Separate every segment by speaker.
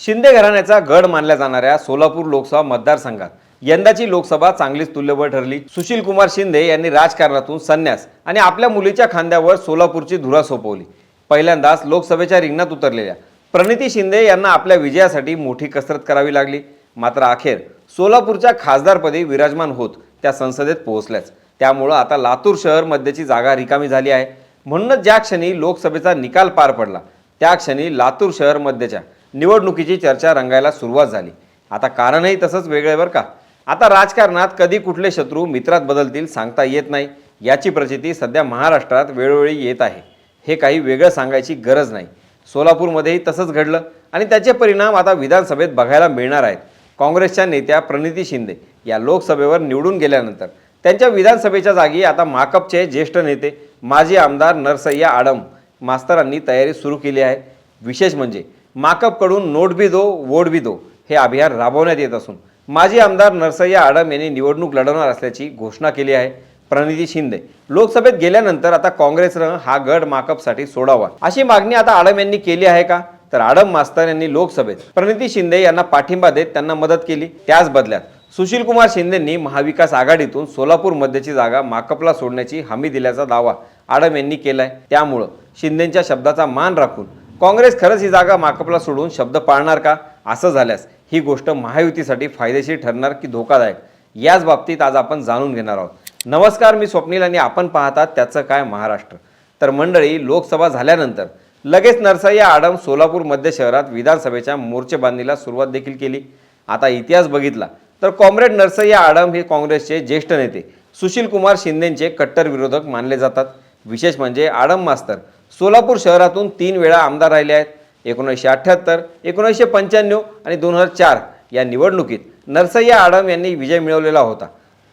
Speaker 1: शिंदे घराण्याचा गड मानल्या जाणाऱ्या सोलापूर लोकसभा मतदारसंघात. यंदाची लोकसभा चांगलीच तुल्यबळ ठरली. सुशील कुमार शिंदे यांनी राजकारणातून संन्यास आणि आपल्या मुलीच्या खांद्यावर सोलापूरची धुरा सोपवली. पहिल्यांदाच लोकसभेच्या रिंगणात उतरलेल्या प्रणिती शिंदे यांना आपल्या विजयासाठी मोठी कसरत करावी लागली. मात्र अखेर सोलापूरच्या खासदारपदी विराजमान होत त्या संसदेत पोहोचल्याच. त्यामुळं आता लातूर शहर मध्येची जागा रिकामी झाली आहे. म्हणूनच ज्या क्षणी लोकसभेचा निकाल पार पडला त्या क्षणी लातूर शहर मध्येच्या निवडणुकीची चर्चा रंगायला सुरुवात झाली. आता कारणही तसंच वेगळे बरं का. आता राजकारणात कधी कुठले शत्रू मित्रात बदलतील सांगता येत नाही. याची प्रचिती सध्या महाराष्ट्रात वेळोवेळी येत आहे. हे काही वेगळं सांगायची गरज नाही. सोलापूरमध्येही तसंच घडलं आणि त्याचे परिणाम आता विधानसभेत बघायला मिळणार आहेत. काँग्रेसच्या नेत्या प्रणिती शिंदे या लोकसभेवर निवडून गेल्यानंतर त्यांच्या विधानसभेच्या जागी आता माकपचे ज्येष्ठ नेते माजी आमदार नरसय्या आडम मास्तरांनी तयारी सुरू केली आहे. विशेष म्हणजे माकपकडून नोट भी दो वोट भी दो हे अभियान राबवण्यात येत असून माजी आमदार नरसय्या आडम यांनी निवडणूक लढवणार असल्याची घोषणा केली आहे. प्रणिती शिंदे लोकसभेत गेल्यानंतर आता काँग्रेसनं हा गड माकपसाठी सोडावा. अशी मागणी आता आडम यांनी केली आहे का? तर आडम मास्तर यांनी लोकसभेत प्रणिती शिंदे यांना पाठिंबा देत त्यांना मदत केली. त्याच बदल्यात सुशील कुमार शिंदेंनी महाविकास आघाडीतून सोलापूर मध्यची जागा माकपला सोडण्याची हमी दिल्याचा दावा आडम यांनी केलाय. त्यामुळं शिंदेच्या शब्दाचा मान राखून काँग्रेस खरंच ही जागा माकपला सोडून शब्द पाळणार का? असं झाल्यास ही गोष्ट महायुतीसाठी फायदेशीर ठरणार की धोकादायक? याच बाबतीत आज आपण जाणून घेणार आहोत. नमस्कार मी स्वप्नील आणि आपण पाहतात त्याचं काय महाराष्ट्र. तर मंडळी लोकसभा झाल्यानंतर लगेच नरसाई आडम सोलापूर मध्य शहरात विधानसभेच्या मोर्चेबांधणीला सुरुवात देखील केली. आता इतिहास बघितला तर कॉम्रेड नरसय्या आडम हे काँग्रेसचे ज्येष्ठ नेते. सुशील कुमार शिंदेचे कट्टर विरोधक मानले जातात. विशेष म्हणजे आडम मास्तर. सोलापूर शहरातून तीन वेळा आमदार राहिले आहेत. एकोणीसशे अठ्ठ्याहत्तर एकोणीसशे पंच्याण्णव आणि दोन हजार चार या निवडणुकीत नरसय्या आडम यांनी विजय मिळवलेला होता.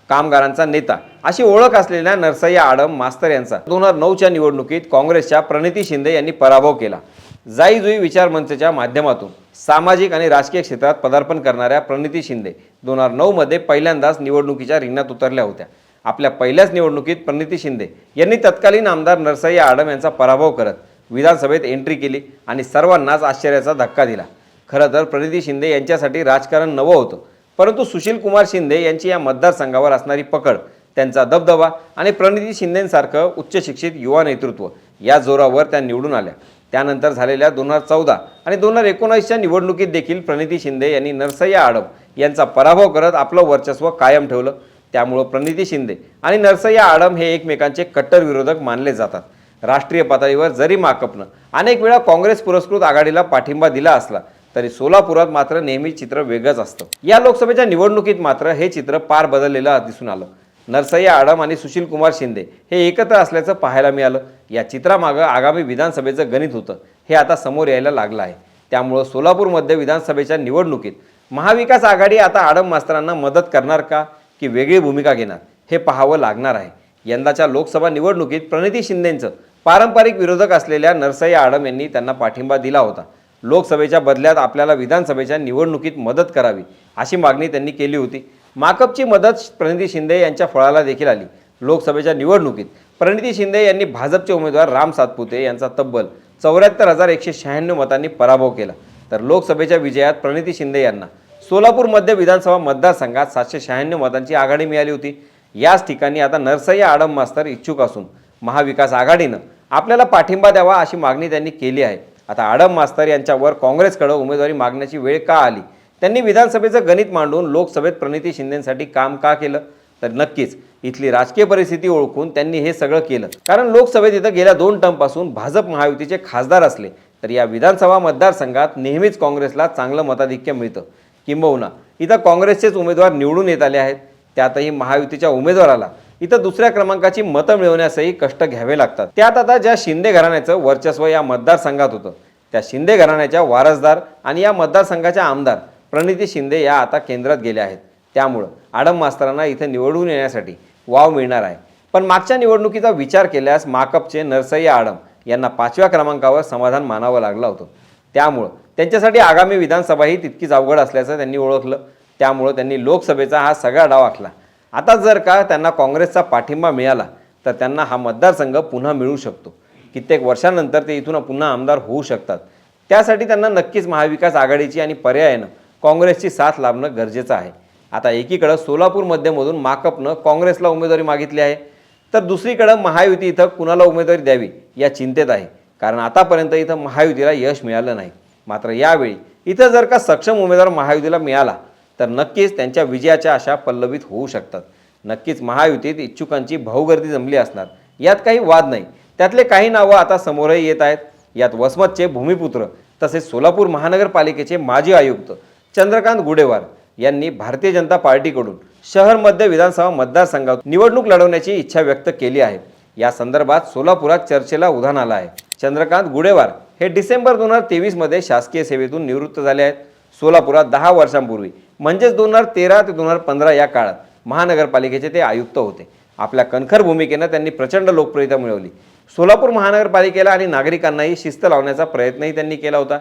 Speaker 1: कामगारांचा नेता. अशी ओळख असलेल्या नरसय्या आडम मास्तर यांचा दोन हजार नऊच्या निवडणुकीत काँग्रेसच्या प्रणिती शिंदे यांनी पराभव केला. जाई जुई विचार मंचच्या माध्यमातून सामाजिक आणि राजकीय क्षेत्रात पदार्पण करणाऱ्या प्रणिती शिंदे दोन हजार नऊमध्ये पहिल्यांदाच निवडणुकीच्या रिंगणात उतरल्या होत्या. आपल्या पहिल्याच निवडणुकीत प्रणिती शिंदे यांनी तत्कालीन आमदार नरसय्या आडम यांचा पराभव करत विधानसभेत एंट्री केली आणि सर्वांनाच आश्चर्याचा धक्का दिला. खरं तर प्रणिती शिंदे यांच्यासाठी राजकारण नवं होतं. परंतु सुशील कुमार शिंदे यांची या मतदारसंघावर असणारी पकड त्यांचा दबदबा आणि प्रणिती शिंदेसारखं उच्च शिक्षित युवा नेतृत्व या जोरावर त्या निवडून आल्या. त्यानंतर झालेल्या दोन हजार चौदा आणि दोन हजार एकोणावीसच्या निवडणुकीत देखील प्रणिती शिंदे यांनी नरसय्या आडम यांचा पराभव करत आपलं वर्चस्व कायम ठेवलं. त्यामुळं प्रणिती शिंदे आणि नरसय्या आडम हे एकमेकांचे कट्टर विरोधक मानले जातात. राष्ट्रीय पातळीवर जरी माकपनं अनेक वेळा काँग्रेस पुरस्कृत आघाडीला पाठिंबा दिला असला तरी सोलापुरात मात्र नेहमी चित्र वेगळंच असतं. या लोकसभेच्या निवडणुकीत मात्र हे चित्र पार बदललेलं दिसून आलं. नरसय्या आडम आणि सुशील कुमार शिंदे हे एकत्र असल्याचं पाहायला मिळालं. या चित्रामागं आगामी विधानसभेचं गणित होतं. हे आता समोर यायला लागलं आहे. त्यामुळं सोलापूरमध्ये विधानसभेच्या निवडणुकीत महाविकास आघाडी आता आडम मास्तरांना मदत करणार का? की वेगळी भूमिका घेणार हे पाहावं लागणार आहे. यंदाच्या लोकसभा निवडणुकीत प्रणिती शिंदेंचं पारंपरिक विरोधक असलेल्या नरसय्या आडम यांनी त्यांना पाठिंबा दिला होता. लोकसभेच्या बदल्यात आपल्याला विधानसभेच्या निवडणुकीत मदत करावी अशी मागणी त्यांनी केली होती. माकपची मदत प्रणिती शिंदे यांच्या फळाला देखील आली. लोकसभेच्या निवडणुकीत प्रणिती शिंदे यांनी भाजपचे उमेदवार राम सातपुते यांचा तब्बल चौऱ्याहत्तर हजार एकशे शहाण्णव मतांनी पराभव केला. तर लोकसभेच्या विजयात प्रणिती शिंदे यांना सोलापूर मध्य विधानसभा मतदारसंघात सातशे शहाण्णव मतांची आघाडी मिळाली होती. याच ठिकाणी आता नरसय्या आडम मास्तर इच्छुक असून महाविकास आघाडीनं आपल्याला पाठिंबा द्यावा अशी मागणी त्यांनी केली आहे. आता आडम मास्तर यांच्यावर काँग्रेसकडं उमेदवारी मागण्याची वेळ का आली? त्यांनी विधानसभेचं गणित मांडून लोकसभेत प्रणिती शिंदेसाठी काम का केलं? तर नक्कीच इथली राजकीय परिस्थिती ओळखून त्यांनी हे सगळं केलं. कारण लोकसभेत इथं गेल्या दोन टर्मपासून भाजप महायुतीचे खासदार असले तर या विधानसभा मतदारसंघात नेहमीच काँग्रेसला चांगलं मताधिक्य मिळतं. किंबहुना. इथं काँग्रेसचेच उमेदवार निवडून येत आले आहेत. त्यातही महायुतीच्या उमेदवाराला. इथं दुसऱ्या क्रमांकाची मतं मिळवण्यासही कष्ट घ्यावे लागतात. त्यात आता ज्या शिंदे घराण्याचं वर्चस्व या मतदारसंघात होतं. त्या शिंदे घराण्याच्या वारसदार आणि या मतदारसंघाच्या आमदार प्रणिती शिंदे या आता केंद्रात गेल्या आहेत. त्यामुळं आडम मास्तरांना इथं निवडून येण्यासाठी वाव मिळणार आहे. पण मागच्या निवडणुकीचा विचार केल्यास माकपचे नरसय्या आडम यांना पाचव्या क्रमांकावर समाधान मानावं लागलं होतं. त्यामुळं त्यांच्यासाठी आगामी विधानसभाही तितकीच अवघड असल्याचं त्यांनी ओळखलं. त्यामुळं त्यांनी लोकसभेचा हा सगळा डाव आखला. आता जर का त्यांना काँग्रेसचा पाठिंबा मिळाला तर त्यांना हा मतदारसंघ पुन्हा मिळू शकतो. कित्येक वर्षानंतर ते इथून पुन्हा आमदार होऊ शकतात. त्यासाठी त्यांना नक्कीच महाविकास आघाडीची आणि पर्यायानं काँग्रेसची साथ लाभणं गरजेचं आहे. आता एकीकडं सोलापूर मध्यमधून माकपनं काँग्रेसला उमेदवारी मागितली आहे तर दुसरीकडं महायुती इथं कुणाला उमेदवारी द्यावी या चिंतेत आहे. कारण आतापर्यंत इथं महायुतीला यश मिळालं नाही. मात्र यावेळी इथं जर का सक्षम उमेदवार महायुतीला मिळाला तर नक्कीच त्यांच्या विजयाच्या आशा पल्लवित होऊ शकतात. नक्कीच महायुतीत इच्छुकांची भाऊगर्दी जमली असणार. यात काही वाद नाही. त्यातले काही नावं आता समोरही येत आहेत. यात वसमतचे भूमिपुत्र तसेच सोलापूर महानगरपालिकेचे माजी आयुक्त चंद्रकांत गुडेवार यांनी भारतीय जनता पार्टीकडून शहर मध्य विधानसभा मतदारसंघात निवडणूक लढवण्याची इच्छा व्यक्त केली आहे. या संदर्भात सोलापुरात चर्चेला उधाण आलं आहे. चंद्रकांत गुडेवार हे डिसेंबर दोन हजार तेवीसमध्ये शासकीय सेवेतून निवृत्त झाले आहेत. सोलापुरात दहा वर्षांपूर्वी म्हणजेच दोन हजार तेरा ते दोन हजार पंधरा या काळात महानगरपालिकेचे ते आयुक्त होते. आपल्या कणखर भूमिकेनं त्यांनी प्रचंड लोकप्रियता मिळवली. सोलापूर महानगरपालिकेला आणि नागरिकांनाही शिस्त लावण्याचा प्रयत्नही त्यांनी केला होता.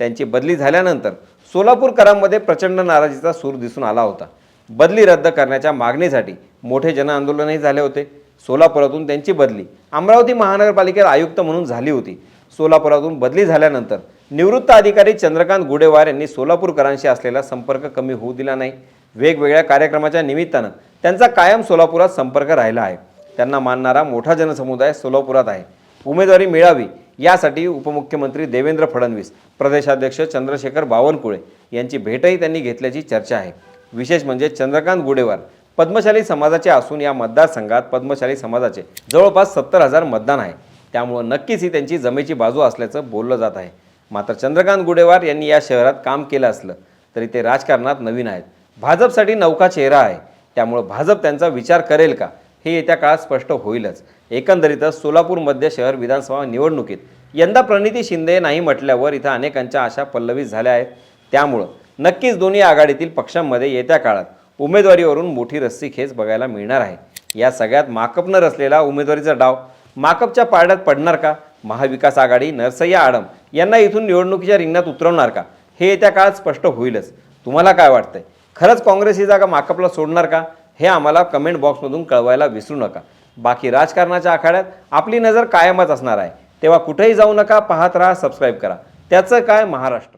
Speaker 1: त्यांची बदली झाल्यानंतर सोलापूरकरांमध्ये प्रचंड नाराजीचा सूर दिसून आला होता. बदली रद्द करण्याच्या मागणीसाठी मोठे जनआंदोलनही झाले होते. सोलापुरातून त्यांची बदली अमरावती महानगरपालिकेत आयुक्त म्हणून झाली होती. सोलापुरातून बदली झाल्यानंतर निवृत्त अधिकारी चंद्रकांत गुडेवार यांनी सोलापूरकरांशी असलेला संपर्क कमी होऊ दिला नाही. वेगवेगळ्या कार्यक्रमाच्या निमित्तानं त्यांचा कायम सोलापुरात संपर्क राहिला आहे. त्यांना मानणारा मोठा जनसमुदाय सोलापुरात आहे. उमेदवारी मिळावी यासाठी उपमुख्यमंत्री देवेंद्र फडणवीस प्रदेशाध्यक्ष चंद्रशेखर बावनकुळे यांची भेटही त्यांनी घेतल्याची चर्चा आहे. विशेष म्हणजे चंद्रकांत गुडेवार पद्मशाली समाजाचे असून या मतदारसंघात पद्मशाली समाजाचे जवळपास सत्तर हजार मतदान आहे. त्यामुळं नक्कीच ही त्यांची जमेची बाजू असल्याचं बोललं जात आहे. मात्र चंद्रकांत गुडेवार यांनी या शहरात काम केलं असलं तरी ते राजकारणात नवीन आहेत. भाजपसाठी नौका चेहरा आहे. त्यामुळं भाजप त्यांचा विचार करेल का? हे येत्या काळात स्पष्ट होईलच. एकंदरीतच सोलापूर मध्य शहर विधानसभा निवडणुकीत यंदा प्रणिती शिंदे नाही म्हटल्यावर इथं अनेकांच्या आशा पल्लवित झाल्या आहेत. त्यामुळं नक्कीच दोन्ही आघाडीतील पक्षांमध्ये येत्या काळात उमेदवारीवरून मोठी रस्सीखेच बघायला मिळणार आहे. या सगळ्यात माकपनं रचलेला उमेदवारीचा डाव माकपच्या पारड्यात पडणार का? महाविकास आघाडी नरसय्या आडम यांना इथून निवडणुकीच्या रिंगणात उतरवणार का? हे येत्या काळात स्पष्ट होईलच. तुम्हाला काय वाटतंय? खरंच काँग्रेस ही जागा माकपला सोडणार का? हे आम्हाला कमेंट बॉक्समधून कळवायला विसरू नका. बाकी राजकारणाच्या आखाड्यात आपली नजर कायमच असणार आहे. तेव्हा कुठेही जाऊ नका पाहत राहा सबस्क्राईब करा. त्याचं काय? महाराष्ट्र.